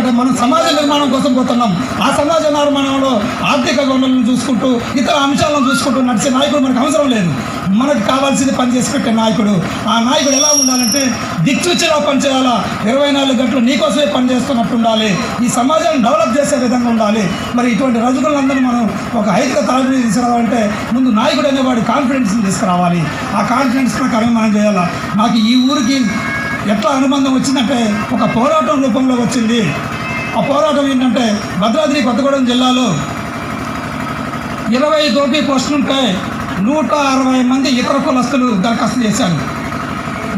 ఎందుకంటే మనం సమాజ నిర్మాణం కోసం పోతున్నాం. ఆ సమాజ నిర్మాణంలో ఆర్థిక వనరులను చూసుకుంటూ ఇతర అంశాలను చూసుకుంటూ నడిచే నాయకుడు మనకు అవసరం లేదు. మనకు కావాల్సింది పనిచేసి పెట్టే నాయకుడు. ఆ నాయకుడు ఎలా ఉండాలంటే దిక్సూచిలా పనిచేయాలా? ఇరవై నాలుగు గంటలు నీకోసమే పనిచేస్తున్నట్టు ఉండాలి. ఈ సమాజాన్ని డెవలప్ చేసే విధంగా ఉండాలి. మరి ఇటువంటి రజకులందరూ మనం ఒక ఐదుక తరగతి తీసుకురావాలంటే ముందు నాయకుడు అనేవాడు కాన్ఫిడెన్స్ని తీసుకురావాలి. ఆ కాన్ఫిడెన్స్ ప్రకారం మనం చేయాలా? నాకు ఈ ఊరికి ఎట్లా అనుబంధం వచ్చిందంటే ఒక పోరాటం రూపంలో వచ్చింది. ఆ పోరాటం ఏంటంటే భద్రాద్రి కొత్తగూడెం జిల్లాలో ఇరవై దోపీ పోస్టులుంటే నూట అరవై మంది ఇతర కులస్తులు దరఖాస్తు చేశారు.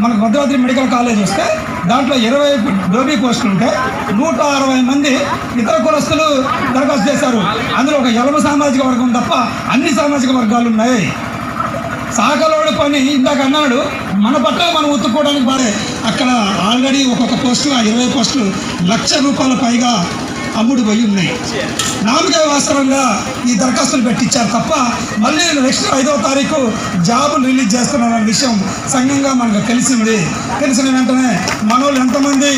మనకు భద్రాద్రి మెడికల్ కాలేజ్ వస్తే దాంట్లో ఇరవై డోబీ పోస్టులు ఉంటే నూట అరవై మంది ఇతర కులస్తులు దరఖాస్తు చేశారు. అందులో ఒక ఎలమ సామాజిక వర్గం తప్ప అన్ని సామాజిక వర్గాలు ఉన్నాయి. సాకలోడు పని ఇందాక అన్నాడు మన పట్ల మనం ఉత్తుకోవడానికి బారే అక్కడ ఆల్రెడీ ఒక్కొక్క పోస్టు ఆ ఇరవై పోస్టులు లక్ష రూపాయల పైగా అమ్ముడు పోయి ఉన్నాయి. నామకే వాస్తవంగా ఈ దరఖాస్తులు పెట్టించారు తప్ప మళ్ళీ నెక్స్ట్ ఐదవ తారీఖు జాబులు రిలీజ్ చేస్తున్నారన్న విషయం సంఘంగా మనకు తెలిసింది తెలిసిన వెంటనే మనోళ్ళు ఎంతమంది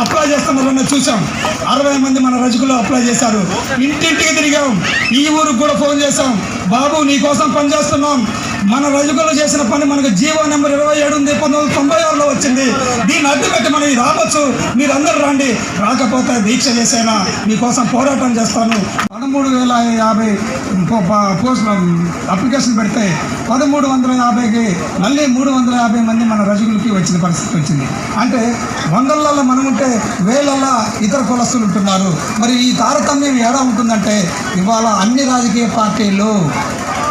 అప్లై చేస్తున్నారన్న చూసాం అరవై మంది మన రజకులు అప్లై చేశారు. ఇంటింటికి తిరిగాం. ఈ ఊరికి కూడా ఫోన్ చేశాం. బాబు నీ కోసం పనిచేస్తున్నాం మన రజకులు చేసిన పని మనకు జీవో నెంబర్ ఇరవై ఏడు ఉంది. పంతొమ్మిది వందల తొంభై ఆరులో వచ్చింది. దీన్ని అడ్డు పెట్టి మనం రావచ్చు. మీరందరూ రండి. రాకపోతే దీక్ష చేసైనా? మీకోసం పోరాటం చేస్తాను. పదమూడు వేల యాభై పోస్ట్ అప్లికేషన్ పెడితే పదమూడు వందల యాభైకి మళ్ళీ మూడు వందల యాభై మంది మన రజకులకి వచ్చిన పరిస్థితి వచ్చింది. అంటే వందలలో మనం ఉంటే వేలల్లో ఇతర కులస్తులు ఉంటున్నారు. మరి ఈ తారతమ్యం ఎలా ఉంటుందంటే ఇవాళ అన్ని రాజకీయ పార్టీలు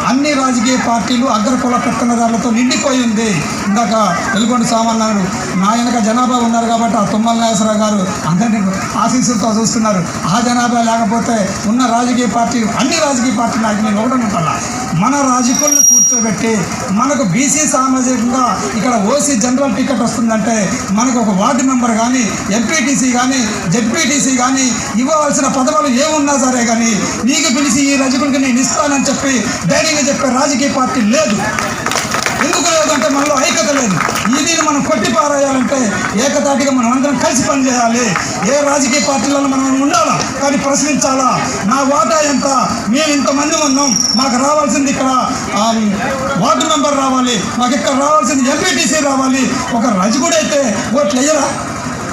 అన్ని రాజకీయ పార్టీలు అగ్రకుల పెత్తనదారులతో నిండిపోయి ఉంది. ఇందాక వెలుగొండ సామాన్యారు నా వెనక జనాభా ఉన్నారు కాబట్టి ఆ తుమ్మల నాగేశ్వరరావు గారు అందరినీ ఆశీస్సులతో చూస్తున్నారు. ఆ జనాభా లేకపోతే ఉన్న రాజకీయ పార్టీలు అన్ని రాజకీయ పార్టీ నాయకులు ఒకటి ఉంటారా మన రాజకీయాలను కూర్చోబెట్టి మనకు బీసీ సామాజికంగా ఇక్కడ ఓసీ జనరల్ టికెట్ వస్తుందంటే మనకు ఒక వార్డు మెంబర్ కానీ ఎంపీటీసీ కానీ జెడ్పీటీసీ కానీ ఇవ్వవలసిన పదవులు ఏమున్నా సరే కానీ పిలిచి ఈ నేను ఇస్తానని చెప్పి ధైర్యంగా చెప్పే రాజకీయ పార్టీ లేదు. ఎందుకు లేదంటే మనలో ఐక్యత లేదు. ఇది మనం కొట్టి పారేయాలంటే ఏకతాటిగా మనం అందరం కలిసి పనిచేయాలి ఏ రాజకీయ పార్టీలలో మనం ఉండాలా? కానీ ప్రశ్నించాలా? నా వాటా ఎంత? మేము ఇంతమంది ఉన్నాం. మాకు రావాల్సింది ఇక్కడ వార్డు మెంబర్ రావాలి. మాకు ఇక్కడ రావాల్సింది ఎంపీటీసీ రావాలి. ఒక రజకుడైతే ఓట్లు వేయరా?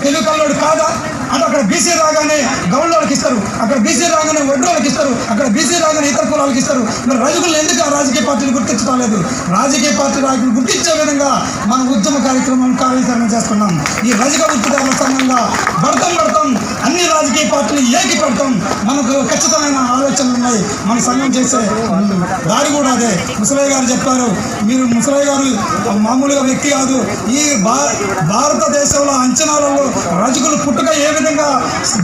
తెలుగు కల్లోడు కాదా? అంటే అక్కడ బీసీ రాగానే గౌళ్ళకి ఇస్తారు. అక్కడ బీసీ రాగానే వడ్రోళ్ళకి ఇస్తారు. అక్కడ బీసీ రాగానే ఇతర కులాలకు ఇస్తారు. మరి రజకులు ఎందుకు ఆ రాజకీయ పార్టీలు గుర్తించడం లేదు రాజకీయ పార్టీ నాయకులు గుర్తించే విధంగా మన ఉద్యమ కార్యక్రమం కార్యాచరణ చేస్తున్నాం. ఈ రజక వృత్తిదారుల సంఘంగా భర్తం భర్తం అన్ని రాజకీయ పార్టీలు ఏకి పెడతాం మనకు ఖచ్చితమైన ఆలోచనలు ఉన్నాయి. మన సంఘం చేసే దారి కూడా అదే. ముసలయ్య గారు చెప్పారు మీరు ముసలయ్య గారు మామూలుగా వ్యక్తి కాదు. ఈ భారతదేశంలో అంచనాలలో రజకులు పుట్టుక ఏ విధంగా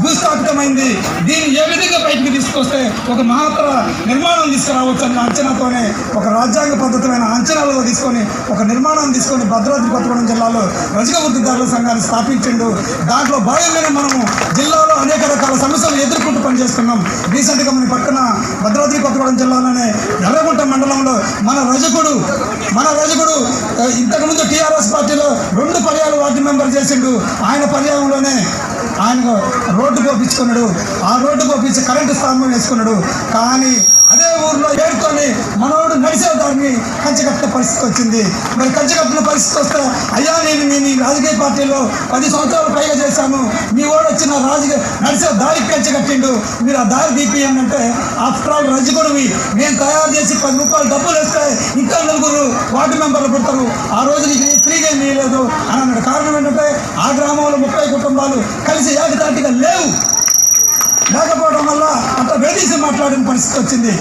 భూస్థాపితమైంది దీన్ని ఏ విధంగా బయటికి తీసుకొస్తే ఒక మహత్తర నిర్మాణం తీసుకురావచ్చు అన్న అంచనాతోనే ఒక రాజ్యాంగ పద్ధతమైన అంచనాలలో తీసుకొని ఒక నిర్మాణం తీసుకొని భద్రాద్రి కొత్తగూడెం జిల్లాలో రజక వృత్తిదారుల సంఘాన్ని స్థాపించిండు. దాంట్లో భాగంగానే మనము జిల్లాలో అనేక రకాల సమస్యలు ఎదుర్కొంటూ పనిచేస్తున్నాం రీసెంట్గా మన పక్కన భద్రాద్రి కొత్తగూడెం జిల్లాలోనే ఎర్రగుంట మండలంలో మన రజకుడు మన రజకుడు ఇంతకుముందు టీఆర్ఎస్ పార్టీలో రెండు పర్యాలు వార్డు మెంబర్ చేసిండు. ఆయన పర్యాయంలోనే ఆయన రోడ్డు పోపించుకున్నాడు ఆ రోడ్డు పోపించి కరెంటు స్తంభం వేసుకున్నాడు. కానీ అదే ఊర్లో ఏడుకొని మనోడు నడిచే దాన్ని కంచెకట్టిన పరిస్థితి వచ్చింది. మరి కంచెకట్టిన పరిస్థితి వస్తే అయ్యా నేను నేను రాజకీయ పార్టీలో పది సంవత్సరాలు పైగా చేశాను. మీ వాడు వచ్చిన రాజకీయ నడిచే దారి కంచెకట్టిండు. మీరు ఆ దారి దీపి అంటే ఆఫ్టర్ ఆల్ రజకుడివి నేను తయారు చేసి పది రూపాయలు డబ్బులు వేస్తే ఇంకా నలుగురు వార్డు మెంబర్లు పుడతారు. ఆ రోజు నీకు ఫ్రీగా ఏం ఇవ్వలేదు అని అన్నాడు. కారణం ఏంటంటే ఆ గ్రామంలో ముప్పై కుటుంబాలు కలిసి ఏకతాటిగా లేవు. లేకపోవడం వల్ల అంత వేధించి మాట్లాడిన పరిస్థితి వచ్చింది.